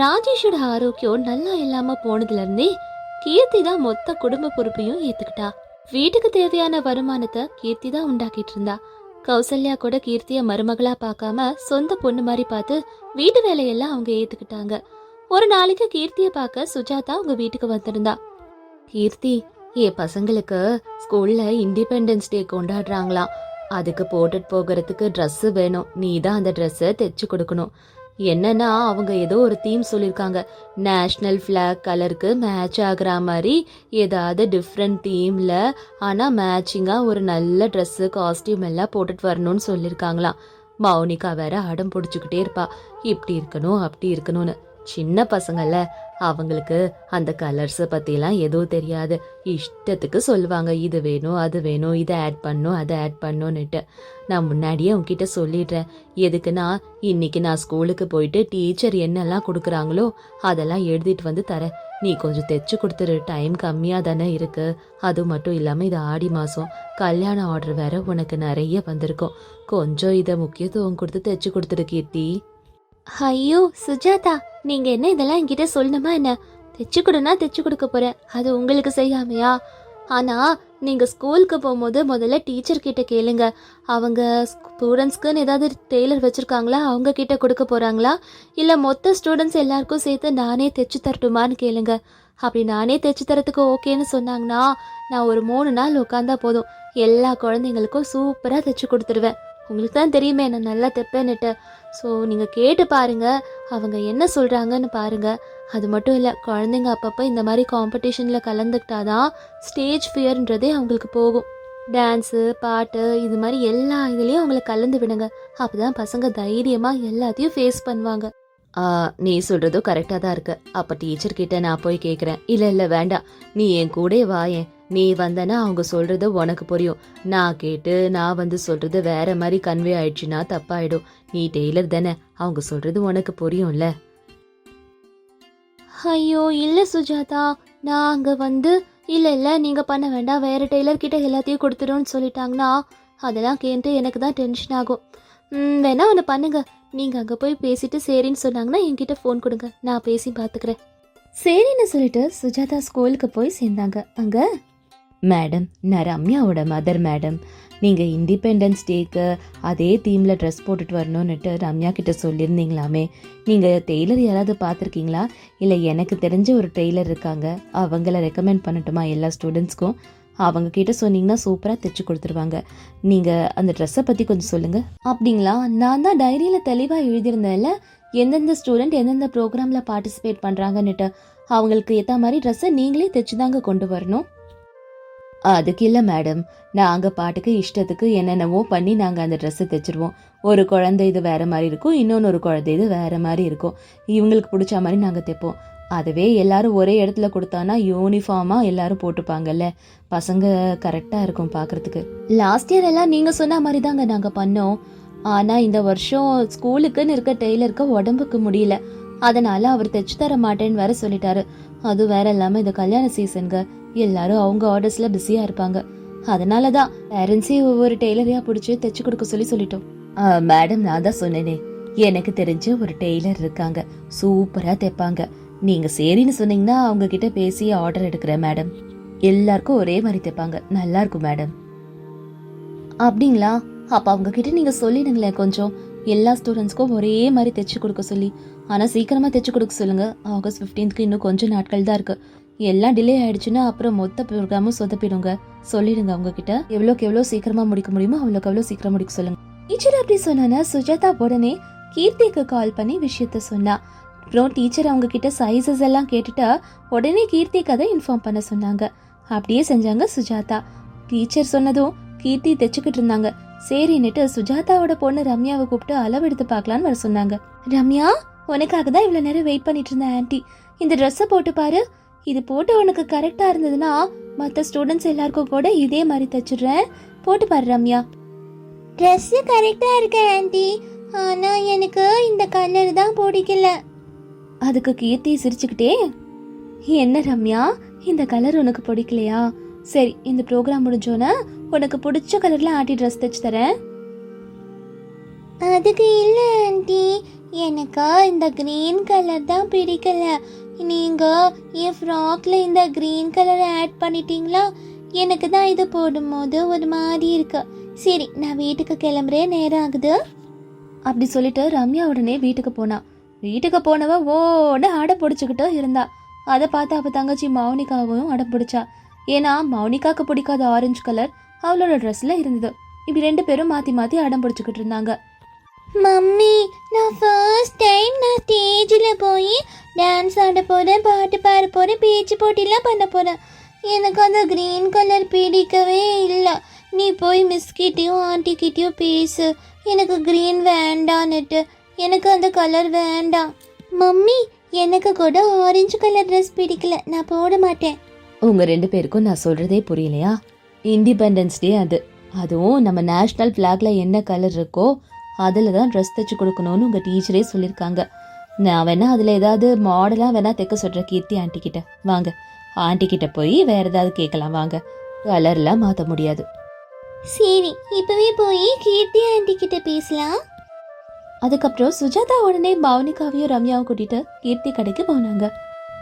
ராஜேஷோட ஆரோக்கியம் நல்லா இல்லாம போனதுல இருந்தே கீர்த்தி தான் மொத்த குடும்ப பொறுப்பையும் ஏத்துக்கிட்டா. வீட்டுக்கு தேவையான வருமானத்தை கீர்த்தி தான் உண்டாக்கிட்டு இருந்தா கௌசல்யா கூட கீர்த்திய மருமகளா பார்க்காம சொந்த பொண்ணு மாதிரி பார்த்து வீட்டு வேலையெல்லாம் அவங்க ஏத்துக்கிட்டாங்க. ஒரு நாளைக்கு கீர்த்திய பார்க்க சுஜாதா அவங்க வீட்டுக்கு வந்திருந்தா. கீர்த்தி என் பசங்களுக்கு ஸ்கூல்ல இண்டிபெண்டன்ஸ் டே கொண்டாடுறாங்களாம். அதுக்கு போட்டுட்டு போகிறதுக்கு ட்ரெஸ்ஸு வேணும். நீ தான் அந்த ட்ரெஸ்ஸை தைச்சு கொடுக்கணும். என்னன்னா அவங்க ஏதோ ஒரு தீம் சொல்லியிருக்காங்க நேஷ்னல் ஃப்ளாக் கலருக்கு மேட்ச் ஆகிற மாதிரி ஏதாவது டிஃப்ரெண்ட் தீமில் ஆனால் மேட்சிங்காக ஒரு நல்ல ட்ரெஸ்ஸு காஸ்டியூம் எல்லாம் போட்டுட்டு வரணும்னு சொல்லியிருக்காங்களாம் மௌனிகா வேற அடம் பிடிச்சிக்கிட்டே இருப்பா. இப்படி இருக்கணும் அப்படி இருக்கணும்னு. சின்ன பசங்கள்ல அவங்களுக்கு அந்த கலர்ஸை பற்றிலாம் எதுவும் தெரியாது. இஷ்டத்துக்கு சொல்லுவாங்க இது வேணும் அது வேணும் இதை ஆட் பண்ணும் அதை ஆட் பண்ணுன்னுட்டு நான் முன்னாடியே உங்ககிட்ட சொல்லிடுறேன். எதுக்குன்னா இன்னைக்கு நான் ஸ்கூலுக்கு போயிட்டு டீச்சர் என்னெல்லாம் கொடுக்குறாங்களோ அதெல்லாம் எழுதிட்டு வந்து தரேன். நீ கொஞ்சம் தைச்சு கொடுத்துரு டைம் கம்மியாக தானே இருக்கு. அது மட்டும் இல்லாமல் இது ஆடி மாதம் கல்யாண ஆர்டர் வேற உனக்கு நிறைய வந்திருக்கும். கொஞ்சம் இதை முக்கியத்துவம் கொடுத்து தைச்சு கொடுத்துரு கீர்த்தி. ஐயோ சுஜாதா நீங்க என்ன இதெல்லாம் என்கிட்ட சொல்லணுமா என்ன? தைச்சு கொடுனா தைச்சு கொடுக்க போறேன் அது உங்களுக்கு செய்யாமையா? ஆனா நீங்க ஸ்கூலுக்கு போகும்போது முதல்ல டீச்சர் கிட்ட கேளுங்க. அவங்க ஸ்டூடெண்ட்ஸ்க்குன்னு ஏதாவது டெய்லர் வச்சிருக்காங்களா? அவங்க கிட்ட கொடுக்க போறாங்களா? இல்ல மொத்த ஸ்டூடெண்ட்ஸ் எல்லாருக்கும் சேர்த்து நானே தைச்சு தரட்டுமான்னு கேளுங்க. அப்படி நானே தைச்சு தரத்துக்கு ஓகேன்னு சொன்னாங்கன்னா நான் ஒரு மூணு நாள் உட்காந்தா போதும். எல்லா குழந்தைங்களுக்கும் சூப்பராக தைச்சு கொடுத்துருவேன். உங்களுக்கு தான் தெரியுமே நான் நல்லா தைப்பேன்னுட்டு. ஸோ நீங்கள் கேட்டு பாருங்கள் அவங்க என்ன சொல்கிறாங்கன்னு பாருங்க. அது மட்டும் இல்லை குழந்தைங்க அப்பப்போ இந்த மாதிரி காம்படிஷனில் கலந்துக்கிட்டாதான் ஸ்டேஜ் ஃபியர்ன்றதே அவங்களுக்கு போகும். டான்ஸு பாட்டு இது மாதிரி எல்லா இதுலேயும் அவங்கள கலந்து விடுங்க. அப்போ தான் பசங்க தைரியமாக எல்லாத்தையும் ஃபேஸ் பண்ணுவாங்க. நீ சொல்கிறதும் கரெக்டாக தான் இருக்கு. அப்போ டீச்சர்கிட்ட நான் போய் கேட்குறேன் இல்லை இல்லை வேண்டாம். நீ என் கூட வாயேன் நீ வந்தனா அவங்க சொல்றது உனக்கு புரியும். நான் கேட்டு நான் வந்து சொல்றது வேற மாதிரி கன்வே ஆயிடுச்சுன்னா தப்பாயிடும். நீ டெய்லர் தானே அவங்க சொல்றது உனக்கு புரியும்ல? ஐயோ இல்ல சுஜாதா நான் அங்க வந்து இல்ல இல்ல நீங்க பண்ண வேண்டாம் வேற டெய்லர் கிட்ட எல்லாத்தையும் கொடுத்துருன்னு சொல்லிட்டாங்கன்னா அதெல்லாம் கேட்டு எனக்கு தான் டென்ஷன் ஆகும். ம், வேணா ஒன்று பண்ணுங்க. நீங்க அங்க போய் பேசிட்டு சரின்னு சொன்னாங்கன்னா என்கிட்ட ஃபோன் கொடுங்க. நான் பேசி பாத்துக்கிறேன் சரின்னு சொல்லிட்டு சுஜாதா ஸ்கூலுக்கு போய் சேர்ந்தாங்க. அங்க மேடம் நான் ரம்யாவோட மதர் மேடம் நீங்கள் இண்டிபெண்டன்ஸ் டேக்கு அதே தீமில் ட்ரெஸ் போட்டுட்டு வரணும்னுட்டு ரம்யா கிட்ட சொல்லியிருந்தீங்களாமே நீங்கள் டெய்லர் யாராவது பார்த்துருக்கீங்களா? இல்லை எனக்கு தெரிஞ்ச ஒரு டெய்லர் இருக்காங்க. அவங்கள ரெக்கமெண்ட் பண்ணட்டுமா எல்லா ஸ்டூடெண்ட்ஸ்க்கும் அவங்க கிட்ட சொன்னீங்கன்னா சூப்பராக தைச்சு கொடுத்துருவாங்க. நீங்கள் அந்த ட்ரெஸ்ஸை பற்றி கொஞ்சம் சொல்லுங்கள் அப்படிங்களா? நான் தான் டைரியில் தெளிவாக எழுதியிருந்தேன்ல. எந்தெந்த ஸ்டூடெண்ட் எந்தெந்த ப்ரோக்ராமில் பார்ட்டிசிபேட் பண்ணுறாங்கன்னுட்டு அவங்களுக்கு ஏற்ற மாதிரி ட்ரெஸ்ஸை நீங்களே தைச்சு தாங்க கொண்டு வரணும். அதுக்கு இல்லை மேடம் நாங்கள் பாட்டுக்கு இஷ்டத்துக்கு என்னென்னவோ பண்ணி நாங்கள் அந்த ட்ரெஸ்ஸை தைச்சிருவோம். ஒரு குழந்தை இது வேறு மாதிரி இருக்கும் இன்னொன்று ஒரு குழந்தை இது வேறு மாதிரி இருக்கும். இவங்களுக்கு பிடிச்ச மாதிரி நாங்கள் தைப்போம். அதுவே எல்லாரும் ஒரே இடத்துல கொடுத்தானா யூனிஃபார்மாக எல்லாரும் போட்டுப்பாங்கல்ல. பசங்க கரெக்டாக இருக்கும் பார்க்கறதுக்கு லாஸ்ட் இயர் எல்லாம் நீங்கள் சொன்ன மாதிரி தாங்க நாங்கள் பண்ணோம். ஆனால் இந்த வருஷம் ஸ்கூலுக்குன்னு இருக்க டெய்லருக்கு உடம்புக்கு முடியல. அதனால அவர் தைச்சு தர மாட்டேன்னு வேற சொல்லிட்டாரு. அது வேற இல்லாமல் இந்த கல்யாண சீசனுங்க எல்லாரும் அவங்க ஆர்டர்ஸ்ல பிஸியா இருப்பாங்க. அதனால தான் பேரண்ட்ஸே ஒவ்வொரு டெய்லரையா பிடிச்சி தைச்சு கொடுக்க சொல்லி சொல்லிட்டோம். மேடம் நான் தான் சொன்னேனே. எனக்கு தெரிஞ்ச ஒரு டெய்லர் இருக்காங்க. சூப்பரா தைப்பாங்க. நீங்க சரின்னு சொன்னீங்கன்னா அவங்க கிட்ட பேசி ஆர்டர் எடுக்கிறேன் மேடம் எல்லாருக்கும் ஒரே மாதிரி தைப்பாங்க. நல்லா இருக்கும் மேடம் அப்படிங்களா? அப்ப அவங்க கிட்ட நீங்க சொல்லிடுங்களேன் கொஞ்சம். எல்லா ஸ்டூடெண்ட்ஸ்க்கும் ஒரே மாதிரி தைச்சு கொடுக்க சொல்லி. ஆனா சீக்கிரமா தைச்சு கொடுக்க சொல்லுங்க. ஆகஸ்ட் 15th இன்னும் கொஞ்சம் நாட்கள் தான் இருக்கு. எல்லாம் டிலே ஆயிடுச்சுன்னா அப்புறம் மொத்த ப்ரோக்ராமும் சொதப்பிடுங்க. சொல்லிடுங்க அவங்க கிட்ட எவ்வளோக்கு எவ்வளோ சீக்கிரமா முடிக்க முடியுமோ அவ்வளோக்கு அவ்வளோ சீக்கிரம் முடிக்க சொல்லுங்க. டீச்சர் அப்படி சொன்னா சுஜாதா உடனே கீர்த்திக்கு கால் பண்ணி விஷயத்த சொன்னா. அப்புறம் டீச்சர் அவங்க கிட்ட சைஸஸ் எல்லாம் கேட்டுட்டா உடனே கீர்த்திக்கு அதை இன்ஃபார்ம் பண்ண சொன்னாங்க. அப்படியே செஞ்சாங்க சுஜாதா. டீச்சர் சொன்னதும் கீர்த்தி தைச்சுக்கிட்டு இருந்தாங்க. சரின்னுட்டு சுஜாதாவோட பொண்ணு ரம்யாவை கூப்பிட்டு அளவு எடுத்து பார்க்கலான்னு வர சொன்னாங்க. ரம்யா உனக்காக தான் இவ்வளோ நேரம் வெயிட் பண்ணிட்டு இருந்தேன் ஆன்ட்டி இந்த ட்ரெஸ்ஸை போட்டு பாரு. இது போட்டு உனக்கு கரெக்டா இருந்ததுன்னா மற்ற ஸ்டூடெண்ட்ஸ் எல்லாருக்கும் கூட இதே மாதிரி தச்சிடுறேன். போட்டு பாரு ரம்யா. ட்ரெஸ் கரெக்டா இருக்கு ஆன்ட்டி ஆனா எனக்கு இந்த கலர் தான் பிடிக்கல. அதுக்கு கீர்த்தி சிரிச்சுக்கிட்டே என்ன ரம்யா இந்த கலர் உனக்கு பிடிக்கலையா? சரி இந்த ப்ரோக்ராம் முடிஞ்சோன்னா உனக்கு பிடிச்ச கலர்ல ஆட்டி ட்ரெஸ் தைச்சு தரேன். அதுக்கு இல்ல ஆன்ட்டி எனக்கு இந்த க்ரீன் கலர் தான் பிடிக்கல. நீங்கள் என் ஃப்ராக்ல இந்த க்ரீன் கலரை ஆட் பண்ணிட்டீங்களா? எனக்கு தான் இது போடும்போது ஒரு மாதிரி இருக்கு. சரி நான் வீட்டுக்கு கிளம்புறேன் நேரம் ஆகுது. அப்படி சொல்லிட்டு ரம்யா உடனே வீட்டுக்கு போனா. வீட்டுக்கு போனவ ஓட அடை பிடிச்சிக்கிட்டு இருந்தா. அதை பார்த்து அப்போ தங்கச்சி மௌனிகாவும் அடம் பிடிச்சா. ஏன்னா மௌனிகாவுக்கு பிடிக்காத ஆரஞ்சு கலர் அவளோட ட்ரெஸ்ஸில் இருந்தது. இப்படி ரெண்டு பேரும் மாற்றி மாற்றி அடம் பிடிச்சிக்கிட்டு இருந்தாங்க. மம்மி நான் ஃபர்ஸ்ட் டைம் நான் ஸ்டேஜில் போய் டான்ஸ் ஆட போகிறேன் பாட்டு பாட போகிறேன் பேச்சு போட்டிலாம் பண்ண போகிறேன் எனக்கு அந்த க்ரீன் கலர் பிடிக்கவே இல்லை நீ போய் மிஸ்கிட்டையும் ஆண்டிக்கிட்டேயும் பேசு எனக்கு க்ரீன் வேண்டான்னுட்டு எனக்கு அந்த கலர் வேண்டாம் மம்மி எனக்கு கூட ஆரஞ்சு கலர் ட்ரெஸ் பிடிக்கல நான் போட மாட்டேன் உங்கள் ரெண்டு பேருக்கும் நான் சொல்கிறதே புரியலையா இண்டிபெண்டன்ஸ் டே அது அதுவும் நம்ம நேஷ்னல் ஃப்ளாக்ல என்ன கலர் இருக்கோ அதில் தான் ட்ரெஸ் தைச்சு கொடுக்கணும்னு உங்கள் டீச்சரே சொல்லியிருக்காங்க நான் வேணா அதில் ஏதாவது மாடலாக வேணா தைக்க சொல்கிறேன் கீர்த்தி ஆண்டி கிட்ட. வாங்க. ஆண்டி கிட்ட போய் வேற ஏதாவது கேட்கலாம் வாங்க. கலர்லாம் மாற்ற முடியாது. சரி இப்போவே போய் கீர்த்தி ஆண்டி கிட்ட பேசலாம். அதுக்கப்புறம் சுஜாதா உடனே பவனிகாவையும் ரம்யாவும் கூட்டிட்டு கீர்த்தி கடைக்கு போனாங்க.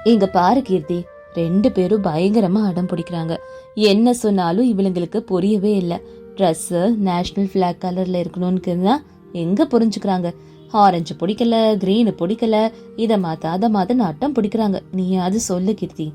இங்க பாரு கீர்த்தி ரெண்டு பேரும் பயங்கரமா அடம் பிடிக்கிறாங்க. என்ன சொன்னாலும் இவளுங்களுக்கு புரியவே இல்லை. ட்ரெஸ் நேஷனல் ஃபிளாக் கலர்ல இருக்கணும்னு எங்க புரிஞ்சுக்கிறாங்க? ஆரஞ்சு பிடிக்கல கிரீனு பிடிக்கல இதை மாத்த அதை மாத்த நட்டம் பிடிக்கிறாங்க. நீ அது சொல்லு கீர்த்தி.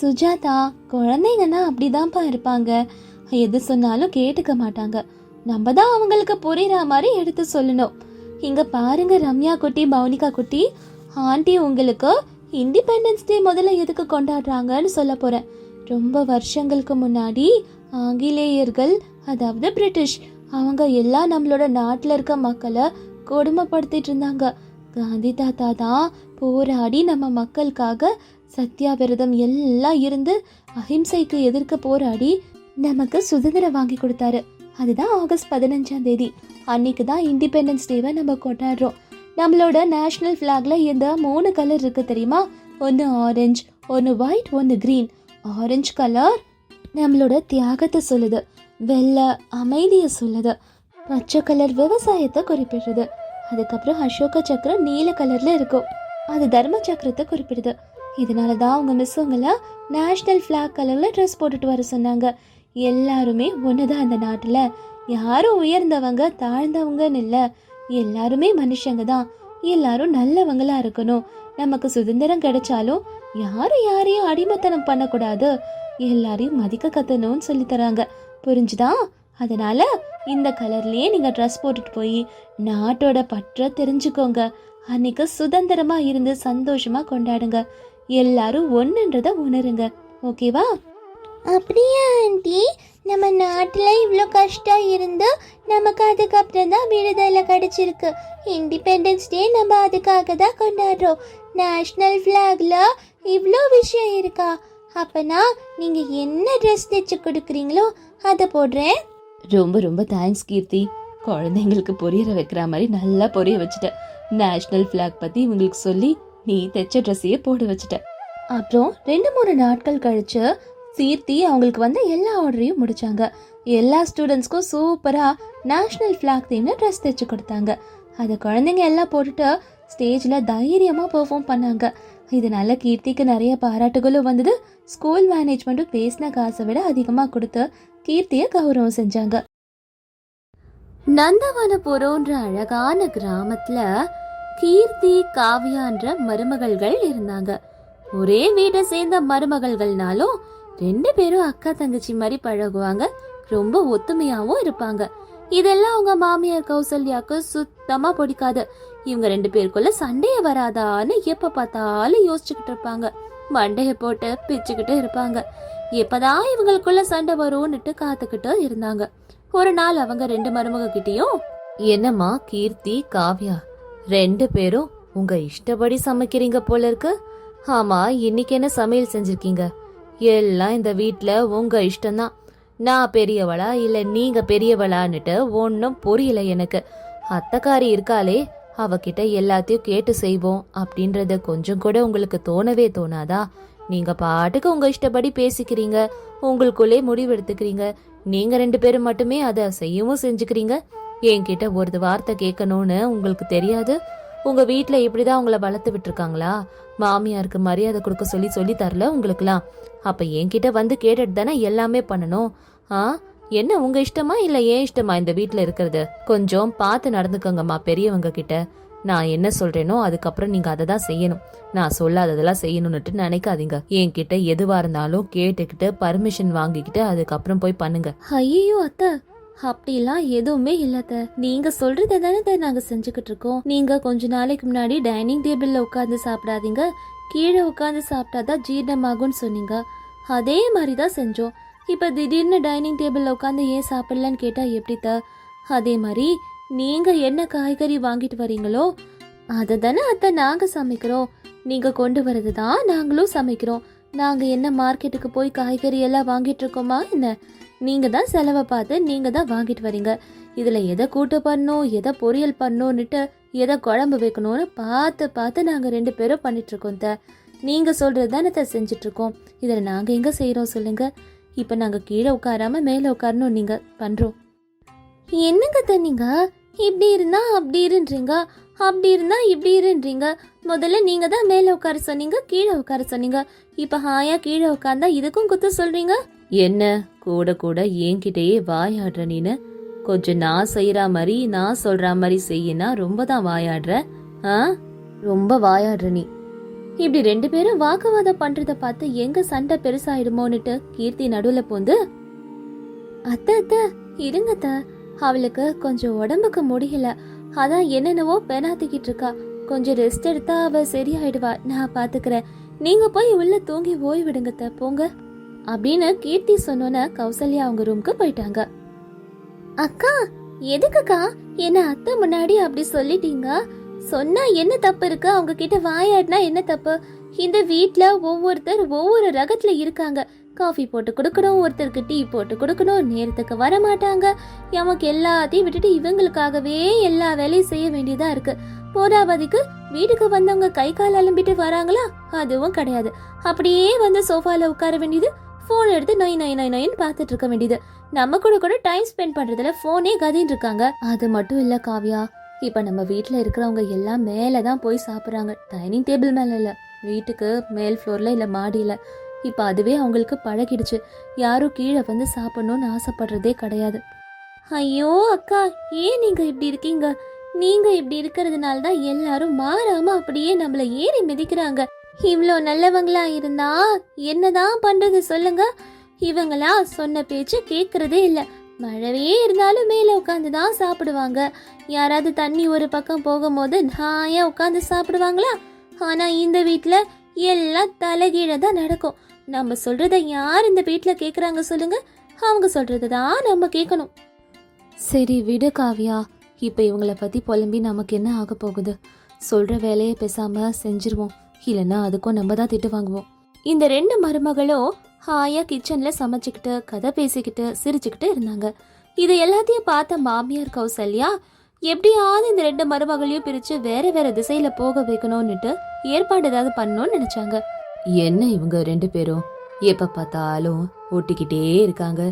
சுஜாதா குழந்தைங்கன்னா அப்படிதான்ப்பா இருப்பாங்க. எது சொன்னாலும் கேட்டுக்க மாட்டாங்க. நம்ம தான் அவங்களுக்கு புரியுற மாதிரி எடுத்து சொல்லணும். இங்க பாருங்க ரம்யா குட்டி பவுனிகா குட்டி. ஆண்டி உங்களுக்கு இண்டிபெண்டன்ஸ் டே முதல்ல எதுக்கு கொண்டாடுறாங்கன்னு சொல்ல போறேன். ரொம்ப வருஷங்களுக்கு முன்னாடி ஆங்கிலேயர்கள் அதாவது பிரிட்டிஷ் அவங்க எல்லாம் நம்மளோட நாட்டில் இருக்க மக்களை கொடுமைப்படுத்திட்டு இருந்தாங்க காந்தி தாத்தா தான் போராடி நம்ம மக்களுக்காக சத்தியாவிரதம் எல்லாம் இருந்து அஹிம்சைக்கு எதிர்க்க போராடி நமக்கு சுதந்திரம் வாங்கி கொடுத்தாரு. அதுதான் ஆகஸ்ட் பதினஞ்சாம் தேதி. அன்னைக்கு தான் இண்டிபெண்டன்ஸ் டேவை நம்ம கொண்டாடுறோம். நம்மளோட நேஷ்னல் ஃப்ளாக்ல இந்த மூணு கலர் இருக்கு தெரியுமா? ஒன்று ஆரஞ்சு ஒன்று ஒயிட் ஒன்று க்ரீன். ஆரஞ்சு கலர் நம்மளோட தியாகத்தை சொல்லுது. வெள்ளை அமைதியை சொல்லுது. பச்சை கலர் விவசாயத்தை குறிப்பிடுறது அதுக்கப்புறம் அசோக சக்கரம் நீல கலர்ல இருக்கும். அது தர்ம சக்கரத்தை குறிப்பிடுது. இதனால தான் அவங்க மிஸ் உங்களை நேஷ்னல் ஃப்ளாக் கலரில் ட்ரெஸ் போட்டுட்டு வர சொன்னாங்க. எல்லாருமே ஒன்று தான் அந்த நாட்டில். யாரும் உயர்ந்தவங்க தாழ்ந்தவங்கன்னு இல்லை. எல்லாருமே மனுஷங்க தான். எல்லாரும் நல்லவங்களா இருக்கணும். நமக்கு சுதந்திரம் கிடைச்சாலும் யாரும் யாரையும் அடிமைத்தனம் பண்ணக்கூடாது. எல்லாரையும் மதிக்க கத்தணும்னு சொல்லித்தராங்க புரிஞ்சுதா? அதனால இந்த கலர்லயே நீங்க ட்ரெஸ் போட்டுட்டு போய் நாட்டோட பற்ற தெரிஞ்சுக்கோங்க. அன்னைக்கு சுதந்திரமா இருந்து சந்தோஷமா கொண்டாடுங்க. எல்லாரும் ஒன்றுன்றதை உணருங்க. ஓகேவா? அப்படியா ஆண்டி? நம்ம நாட்டில் இவ்வளோ கஷ்டம் இருந்து நமக்கு அதுக்கப்புறம் தான் விடுதலை கிடைச்சிருக்கு. இண்டிபெண்டன்ஸ் டே நம்ம அதுக்காக தான் கொண்டாடுறோம். நேஷ்னல் ஃப்ளாக்ல இவ்வளோ விஷயம் இருக்கா? அப்போனா நீங்கள் என்ன ட்ரெஸ் தைச்சு கொடுக்குறீங்களோ அதை போடுறேன். ரொம்ப ரொம்ப தேங்க்ஸ் கீர்த்தி. குழந்தைங்களுக்கு புரியற வைக்கிற மாதிரி நல்லா புரிய வச்சுட்ட. நேஷனல் ஃபிளாக் பத்தி இவங்களுக்கு சொல்லி நீ தைச்ச ட்ரெஸ்ஸையே போட வச்சுட்ட. அப்புறம் ரெண்டு மூணு நாட்கள் கழிச்சு சீர்த்தி அவங்களுக்கு வந்த எல்லா ஆர்டரையும் முடிச்சாங்க. எல்லா ஸ்டூடெண்ட்ஸ்க்கும் சூப்பராக நேஷ்னல் ஃப்ளாக் தீம்ல ட்ரெஸ் தைச்சு கொடுத்தாங்க. அதை குழந்தைங்க எல்லாம் போட்டுட்டு ஸ்டேஜில் தைரியமாக பெர்ஃபார்ம் பண்ணாங்க. இதனால கீர்த்திக்கு நிறைய பாராட்டுகளும் வந்தது. ஸ்கூல் மேனேஜ்மெண்ட்டும் பேசின காசை விட அதிகமாக கொடுத்து கீர்த்தியை கௌரவம் செஞ்சாங்க. நந்தவனபுரம்ன்ற அழகான கிராமத்துல கீர்த்தி காவியான்ற மருமகள்கள் இருந்தாங்க. ஒரே வீட்டை சேர்ந்த மருமகள்கள்னாலும் ரெண்டு பேரும் அக்கா தங்கச்சி மாதிரி பழகுவாங்க. ரொம்ப ஒத்துமையாவும் இருப்பாங்க. இதெல்லாம் அவங்க மாமியார் கௌசல்யாக்கு சுத்தமா பிடிக்காது. இவங்க ரெண்டு பேருக்குள்ள சண்டையே வராதான்னு எப்ப பார்த்தாலும் யோசிச்சுக்கிட்டு இருப்பாங்க. மண்டைய போட்டு பிச்சுக்கிட்டு இருப்பாங்க. எப்பதான் இவங்களுக்குள்ள சண்டை வரும்னுட்டு காத்துக்கிட்டு இருந்தாங்க. ஒரு நாள் அவங்க ரெண்டு மருமக கிட்டயும் என்னம்மா கீர்த்தி காவ்யா ரெண்டு பேரும் உங்க இஷ்டப்படி சமைக்கிறீங்க போல இருக்கு. ஆமா இன்னைக்கு என்ன சமையல் செஞ்சிருக்கீங்க? எல்லாம் இந்த வீட்ல உங்க இஷ்டம்தான். நான் பெரியவளா இல்ல நீங்க பெரியவளான்னுட்டு ஒன்னும் புரியல எனக்கு. அத்தக்காரி இருக்காளே அவகிட்ட எல்லாத்தையும் கேட்டு செய்வோம் அப்படின்றத கொஞ்சம் கூட உங்களுக்கு தோணவே தோணாதா? நீங்க பாட்டுக்கு உங்க இஷ்டப்படி பேசிக்கிறீங்க. உங்களுக்குள்ளே முடிவெடுத்துக்கிறீங்க. நீங்க ரெண்டு பேரும் மட்டுமே அதை செய்யவும் செஞ்சுக்கிறீங்க. என்கிட்ட ஒரு வார்த்தை கேட்கணும்னு உங்களுக்கு தெரியாது. உங்க வீட்ல இப்படிதான் உங்களை வளர்த்து விட்டுருக்காங்களா? மாமியாருக்கு மரியாதை கொடுக்க சொல்லி சொல்லி தரல உங்களுக்குலாம் அப்ப என்கிட்ட வந்து கேட்டுட்டு தானே எல்லாமே பண்ணணும். ஆ? என்ன உங்க இஷ்டமா இல்ல ஏன் இஷ்டமா இந்த வீட்ல இருக்கிறது? கொஞ்சம் பார்த்து நடந்துக்கோங்கம்மா பெரியவங்க கிட்ட. நான் என்ன சொல்றேனோ அதுக்கப்புறம் நீங்க அதை தான் செய்யணும். நான் சொல்லாததெல்லாம் செய்யணும்னுட்டு நினைக்காதீங்க. என்கிட்ட எதுவா இருந்தாலும் கேட்டுக்கிட்டு பர்மிஷன் வாங்கிக்கிட்டு அதுக்கப்புறம் போய் பண்ணுங்க. ஐயோ அத்தை. அப்படிலாம் எதுவுமே இல்லாத நீங்க சொல்றத தானே நாங்க செஞ்சுக்கிட்டு இருக்கோம். நீங்க கொஞ்ச நாளைக்கு முன்னாடி டைனிங் டேபிள்ல உட்காந்து சாப்பிடாதீங்க. கீழே உட்காந்து சாப்பிட்டாதான் ஜீரணமாகும்னு சொன்னீங்க. அதே மாதிரி தான் செஞ்சோம். இப்போ திடீர்னு டைனிங் டேபிளில் உட்காந்து ஏன் சாப்பிட்லன்னு கேட்டால் எப்படி த அதே மாதிரி நீங்கள் என்ன காய்கறி வாங்கிட்டு வரீங்களோ அதை தானே அத்தை நாங்கள் சமைக்கிறோம். நீங்கள் கொண்டு வரது தான் நாங்களும் சமைக்கிறோம். நாங்கள் என்ன மார்க்கெட்டுக்கு போய் காய்கறி எல்லாம் வாங்கிட்டு இருக்கோமா என்ன? நீங்கள் தான் செலவை பார்த்து நீங்கள் தான் வாங்கிட்டு வரீங்க. இதில் எதை கூட்டு பண்ணணும் எதை பொரியல் பண்ணணும்னுட்டு எதை குழம்பு வைக்கணும்னு பார்த்து பார்த்து நாங்கள் ரெண்டு பேரும் பண்ணிகிட்ருக்கோம் த நீங்கள் சொல்கிறது தானே த செஞ்சிட்ருக்கோம் இதில் நாங்கள் எங்கே செய்கிறோம் சொல்லுங்கள் இப்ப நாங்க கீழே உட்காராம மேல உட்காரணும் நீங்க பண்றோம். என்னங்க த நீங்க? இப்படி இருந்தா அப்படி இருன்றீங்க. அப்படி இருந்தா இப்படி இருன்றீங்க. முதல்ல நீங்க தான் மேல உட்கார சொன்னீங்க கீழே உட்கார சொன்னீங்க. இப்ப ஹாயா கீழே உட்கார்ந்தா இதுக்கும் குத்து சொல்றீங்க? என்ன? கூட கூட என்கிட்டயே வாயாடுற நீனு? கொஞ்சம் நான் செய்யற மாதிரி நான் சொல்ற மாதிரி செய்யினா ரொம்ப தான் வாயாடுற ஆ? ரொம்ப வாயாடுற நீ. இப்படி ரெண்டு பேரும் வாக்குவாதம் பண்றத பார்த்து எங்க சண்டை பெருசாயிடுமோன்னுட்டு கீர்த்தி நடுவுல போந்து அத்தை அத்தை இருங்கத்த அவளுக்கு கொஞ்சம் உடம்புக்கு முடியல. அதான் என்னென்னவோ பெனாத்திக்கிட்டு இருக்கா. கொஞ்சம் ரெஸ்ட் எடுத்தா அவ சரியாயிடுவா. நான் பாத்துக்கிறேன். நீங்க போய் உள்ள தூங்கி ஓய் அத்தை. போங்க. அப்படின்னு கீர்த்தி சொன்னோன்னே கௌசல்யா அவங்க ரூம்க்கு போயிட்டாங்க. அக்கா எதுக்குக்கா? என்ன அத்தை முன்னாடி அப்படி சொல்லிட்டீங்க? சொன்னா என்ன தப்பு இருக்கு? அவங்க கிட்ட வாயாடினா என்ன தப்பு? இந்த வீட்ல ஒவ்வொருத்தர் ஒவ்வொரு ரகத்துல இருக்காங்க. காஃபி போட்டு கொடுக்கணும் ஒருத்தருக்கு டீ போட்டு கொடுக்கணும் நேரத்துக்கு வர மாட்டாங்க நமக்கு எல்லாத்தையும் விட்டுட்டு இவங்களுக்காகவே எல்லா வேலையும் செய்ய வேண்டியதா இருக்கு. போராவதிக்கு வீட்டுக்கு வந்தவங்க கை கால் அலம்பிட்டு வராங்களா? அதுவும் கிடையாது. அப்படியே வந்து சோஃபால உட்கார வேண்டியது ஃபோன் எடுத்து நொய் நொய் நொய் நொயின்னு பார்த்துட்டு இருக்க வேண்டியது. நம்ம கூட கூட டைம் ஸ்பெண்ட் பண்றதுல ஃபோனே கதின்னு இருக்காங்க. அது மட்டும் இல்ல காவியா. இப்போ நம்ம வீட்டில் இருக்கிறவங்க எல்லாம் மேலே தான் போய் சாப்பிட்றாங்க. டைனிங் டேபிள் மேலே இல்லை. வீட்டுக்கு மேல் ஃப்ளோரில் இல்லை மாடியில். இப்போ அதுவே அவங்களுக்கு பழகிடுச்சு. யாரும் கீழே வந்து சாப்பிடணும்னு ஆசைப்படுறதே கிடையாது. ஐயோ அக்கா ஏன் நீங்கள் இப்படி இருக்கீங்க? நீங்கள் இப்படி இருக்கிறதுனால தான் எல்லாரும் மாறாமல் அப்படியே நம்மளை ஏறி மிதிக்கிறாங்க. இவ்வளோ நல்லவங்களா இருந்தா என்னதான் பண்ணுறது சொல்லுங்க. இவங்களா சொன்ன பேச்சு கேட்கறதே இல்லை. மழவே இருந்தாலும் மேலே உட்காந்து தான் சாப்பிடுவாங்க. யாராவது தண்ணி ஒரு பக்கம் போகும்போது ஹாயா உட்காந்து சாப்பிடுவாங்களா? ஆனா இந்த வீட்ல எல்லாம் தலைகீழ தான் நடக்கும். நம்ம சொல்றத யார் இந்த வீட்ல கேக்குறாங்க சொல்லுங்க. அவங்க சொல்றத தான் நம்ம கேட்கணும். சரி விடு காவியா. இப்ப இவங்கள பத்தி புலம்பி நமக்கு என்ன ஆக போகுது? சொல்ற வேலையை பேசாம செஞ்சிருவோம். இல்லைன்னா அதுக்கும் நம்ம தான் திட்டு வாங்குவோம். இந்த ரெண்டு மருமகளும் ஹாயா கிச்சனில் சமைச்சிக்கிட்டு கதை பேசிக்கிட்டு சிரிச்சுக்கிட்டு இருந்தாங்க. இது எல்லாத்தையும் பார்த்த மாமியார் கௌசல்யா எப்படியாவது இந்த ரெண்டு மருமகளையும் பிரித்து வேற வேற திசையில் போக வைக்கணும்னுட்டு ஏற்பாடு ஏதாவது பண்ணணும்னு நினைச்சாங்க. என்ன இவங்க ரெண்டு பேரும்? எப்போ பார்த்தாலும் ஒட்டிக்கிட்டே இருக்காங்க.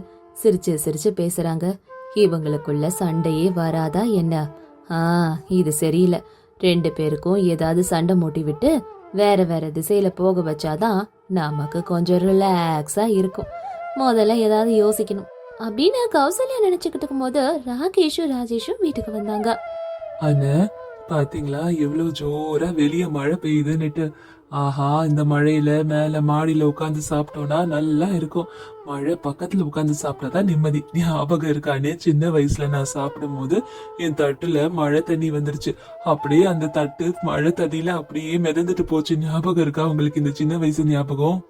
சிரிச்சு சிரிச்சு பேசுறாங்க. இவங்களுக்குள்ள சண்டையே வராதா என்ன? ஆ இது சரியில்லை. ரெண்டு பேருக்கும் ஏதாவது சண்டை மூட்டி விட்டு வேற வேற திசையில போக வச்சாதான் நமக்கு கொஞ்சம் ரிலாக்ஸா இருக்கும். முதல்ல ஏதாவது யோசிக்கணும். அப்படின்னு கௌசல்யா நினைச்சுக்கிட்டு இருக்கும்போது ராகேஷும் ராஜேஷும் வீட்டுக்கு வந்தாங்க. அண்ணா பாத்தீங்களா? எவ்வளவு ஜோரா வெளிய மழை பெய்யுதுன்னுட்டு ஆஹா இந்த மழையில மேல மாடியில உட்காந்து சாப்பிட்டோம்னா நல்லா இருக்கும். மழை பக்கத்துல உட்காந்து சாப்பிட்டாதான் நிம்மதி. ஞாபகம் இருக்கானே? சின்ன வயசுல நான் சாப்பிடும் போது என் தட்டுல மழை தண்ணி வந்துருச்சு. அப்படியே அந்த தட்டு மழை தண்ணியில அப்படியே மிதந்துட்டு போச்சு. ஞாபகம் இருக்கா உங்களுக்கு இந்த சின்ன வயசு ஞாபகம்?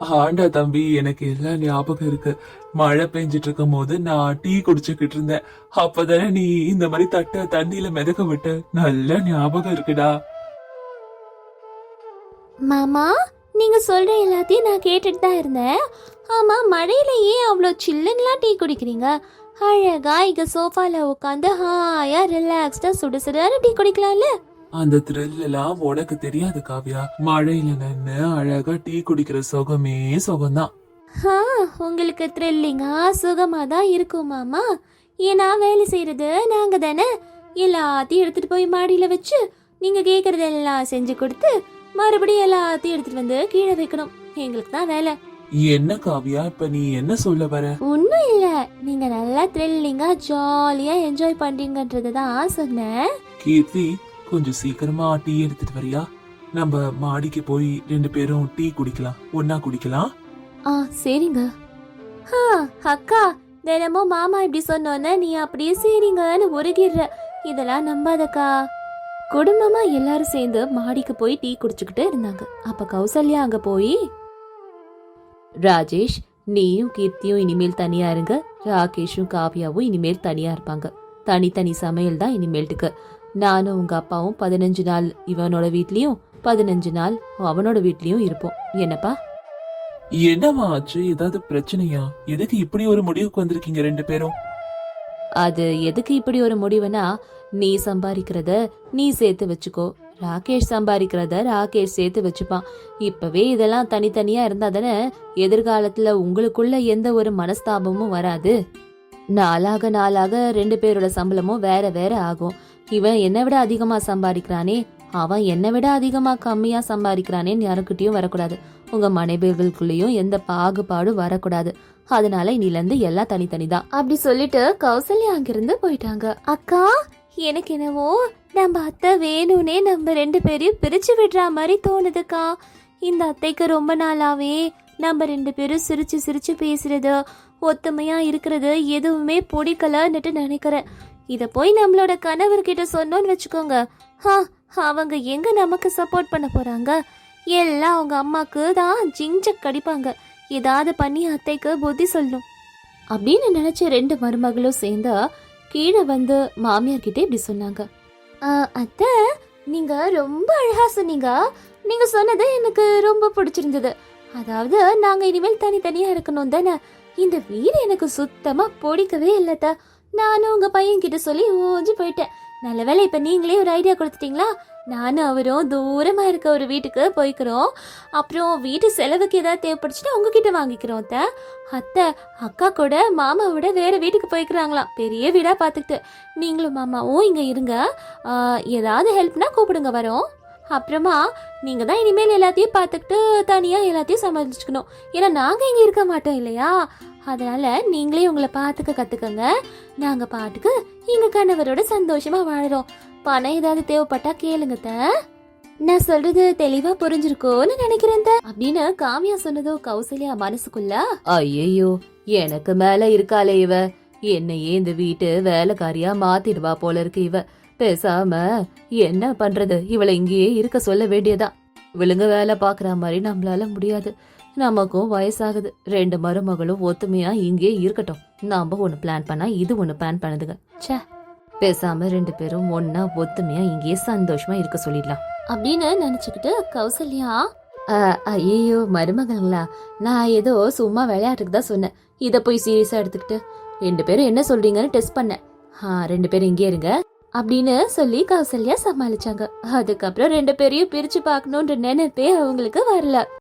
ஆண்டா தம்பி எனக்கு எல்லாம் ஞாபகம் இருக்கு. மழை பெஞ்சிட்டு இருக்கும் போது நான் டீ குடிச்சுக்கிட்டு இருந்தேன். அப்பதானே நீ இந்த மாதிரி தட்ட தண்ணியில மிதக்க விட்ட? நல்ல ஞாபகம் இருக்குடா. மாமா நீங்க சொல்ற எல்லாத்தையும் நான் கேட்டுட்டு தான் இருந்தேன். ஆமா மழையில ஏன் அவ்வளோ சில்லுன்னுலாம் டீ குடிக்கிறீங்க? அழகா இங்க சோஃபால உட்காந்து ஹாயா ரிலாக்ஸ்டா சுடு சுடான டீ குடிக்கலாம்ல? அந்த த்ரில் எல்லாம் உனக்கு தெரியாது காவ்யா. மழையில நின்னு அழகா டீ குடிக்கிற சுகமே சுகம்தான். ஆ உங்களுக்கு த்ரில்லிங்கா சுகமா தான் இருக்கும் மாமா. ஏன்னா வேலை செய்யறது? நாங்க தானே எல்லாத்தையும் எடுத்துட்டு போய் மாடியில வச்சு நீங்க கேக்குறதெல்லாம் செஞ்சு கொடுத்து மறுபடியும் எல்லாத்தையும் எடுத்துட்டு வந்து கீழே வைக்கணும். எங்களுக்கு தான் வேலை. என்ன காவியா இப்ப நீ என்ன சொல்ல வர? ஒன்றும் இல்லை. நீங்க நல்லா த்ரில்லிங்கா ஜாலியா என்ஜாய் பண்றீங்கன்றது தான் சொன்னேன். கீர்த்தி கொஞ்சம் சீக்கிரமா டீ எடுத்துட்டு வரியா? நம்ம மாடிக்கு போய் ரெண்டு பேரும் டீ குடிக்கலாம். ஒன்னா குடிக்கலாம்? ஆ சரிங்க. ஆ அக்கா தினமும் மாமா இப்படி சொன்னோன்னே நீ அப்படியே சரிங்கன்னு உருகிடுற. இதெல்லாம் நம்பாதக்கா. குடும்பமா எல்லாரும் சேர்ந்து மாடிக்கு போய் டீ குடிச்சுக்கிட்டு இருந்தாங்க. அப்ப கௌசல்யா அங்க போய் ராஜேஷ் நீயும் கீர்த்தியும் இனிமேல் தனியா இருங்க. ராகேஷும் காவியாவும் இனிமேல் தனியா இருப்பாங்க. தனித்தனி சமையல் தான் இனிமேல்ட்டுக்கு. நானும் உங்க அப்பாவும் பதினஞ்சு நாள் இவனோட வீட்லயும் பதினஞ்சு நாள் அவனோட வீட்லயும் இருப்போம். என்னப்பா? என்னவா ஆச்சு? ஏதாவது பிரச்சனையா? எதுக்கு இப்படி ஒரு முடிவுக்கு வந்திருக்கீங்க ரெண்டு பேரும்? அது எதுக்கு இப்படி ஒரு முடிவுனா நீ சம்பாதிக்கிறத நீ சேர்த்து வச்சுக்கோ. ராகேஷ் சம்பாதிக்கிறத ராகேஷ் சேர்த்து வச்சுப்பான். இப்பவே இதெல்லாம் தனித்தனியா இருந்தா தானே எதிர்காலத்துல உங்களுக்குள்ள எந்த ஒரு மனஸ்தாபமும் வராது. நாளாக நாளாக ரெண்டு பேரோட சம்பளமும் வேற வேற ஆகும். இவன் என்னை விட அதிகமா சம்பாதிக்கிறானே அவன் என்னை விட அதிகமா கம்மியா சம்பாதிக்கிறானேன்னு யாருக்கிட்டையும் வரக்கூடாது. உங்க மனைவிகளுக்குள்ளேயும் எந்த பாகுபாடும் வரக்கூடாது. அதனால இன்னில இருந்து எல்லாம் தனித்தனி தான் அப்படி சொல்லிட்டு கௌசல்யா அங்கிருந்து போயிட்டாங்க. அக்கா எனக்கு என்னவோ நம்ம அத்தை வேணும்னே நம்ம ரெண்டு பேரையும் பிரிச்சு விடுற மாதிரி தோணுதுக்கா. இந்த அத்தைக்கு ரொம்ப நாளாவே நம்ம ரெண்டு பேரும் சிரிச்சு சிரிச்சு பேசுறது ஒத்துமையா இருக்கிறது எதுவுமே பிடிக்கலன்னுட்டு நினைக்கிறேன். இதை போய் நம்மளோட கணவர்கிட்ட சொன்னோன்னு வச்சுக்கோங்க. ஹா அவங்க எங்க நமக்கு சப்போர்ட் பண்ண போறாங்க? எல்லாம் அவங்க அம்மாக்கு தான் ஜிஞ்சக் கடிப்பாங்க. ஏதாவது பண்ணி அத்தைக்கு புத்தி சொல்லும் அப்படின்னு நினைச்ச ரெண்டு மருமகளும் சேர்ந்து கீழே வந்து மாமியார் கிட்டே இப்படி சொன்னாங்க. அத்தை நீங்க ரொம்ப அழகா சொன்னீங்க. நீங்க சொன்னது எனக்கு ரொம்ப பிடிச்சிருந்தது. அதாவது நாங்க இனிமேல் தனித்தனியா இருக்கணும் தானே. இந்த வீடு எனக்கு சுத்தமா பிடிக்கவே இல்லத்த நானும் உங்க பையன் கிட்ட சொல்லி ஓஞ்சு போயிட்டேன். நல்ல வேளை இப்ப நீங்களே ஒரு ஐடியா கொடுத்துட்டீங்களா? நானும் அவரும் தூரமாக இருக்க ஒரு வீட்டுக்கு போய்க்கிறோம். அப்புறம் வீட்டு செலவுக்கு ஏதாவது தேவைப்படுச்சுன்னா உங்ககிட்ட வாங்கிக்கிறோம் அத்தை. அத்தை அக்கா கூட மாமாவோட வேறு வீட்டுக்கு போய்க்கிறாங்களாம். பெரிய வீடாக பார்த்துக்கிட்டு. நீங்களும் மாமாவும் இங்கே இருங்க. ஏதாவது ஹெல்ப்னா கூப்பிடுங்க வரோம். அப்புறமா நீங்கள் தான் இனிமேல் எல்லாத்தையும் பார்த்துக்கிட்டு தனியாக எல்லாத்தையும் சமாளிச்சுக்கணும். ஏன்னா நாங்கள் இங்கே இருக்க மாட்டோம் இல்லையா? அதனால நீங்களே உங்களை பார்த்துக்க கற்றுக்கங்க நாங்கள் பாட்டுக்கு எங்கள் கணவரோட சந்தோஷமாக வாழறோம். பணம் ஏதாவது தேவைப்பட்டா கேளுங்க த நான் சொல்றது தெளிவா புரிஞ்சிருக்கோன்னு நினைக்கிறேன் அத்தை. அப்படின்னு காமியா சொன்னதோ கௌசல்யா மனசுக்குள்ள ஐயோ எனக்கு மேல இருக்காளே இவ. என்னையே இந்த வீட்டு வேலைக்காரியா மாத்திடுவா போல இருக்கு இவ. பேசாம என்ன பண்றது? இவளை இங்கேயே இருக்க சொல்ல வேண்டியதா இவளுங்க வேலை பாக்குற மாதிரி நம்மளால முடியாது. நமக்கும் வயசாகுது. ரெண்டு மருமகளும் ஒத்துமையா இங்கே இருக்கட்டும். நாம ஒண்ணு பிளான் பண்ணா இது ஒண்ணு பிளான் பண்ணுதுங்க. ச்சே. பேசாம ரெண்டு பேரும் ஒன்னா ஒத்துமையா இங்கேயே சந்தோஷமா இருக்க சொல்லிடலாம். அப்படின்னு நினைச்சுக்கிட்டு கௌசல்யா ஐயோ மருமகளா நான் ஏதோ சும்மா விளையாட்டுக்கு தான் சொன்னேன். இத போய் சீரியஸா எடுத்துக்கிட்டு. ரெண்டு பேரும் என்ன சொல்றீங்கன்னு டெஸ்ட் பண்ணேன். ஆ ரெண்டு பேரும் இங்கே இருங்க. அப்படின்னு சொல்லி கௌசல்யா சமாளிச்சாங்க. அதுக்கப்புறம் ரெண்டு பேரையும் பிரிச்சு பார்க்கணுன்ற நினைப்பே அவங்களுக்கு வரல.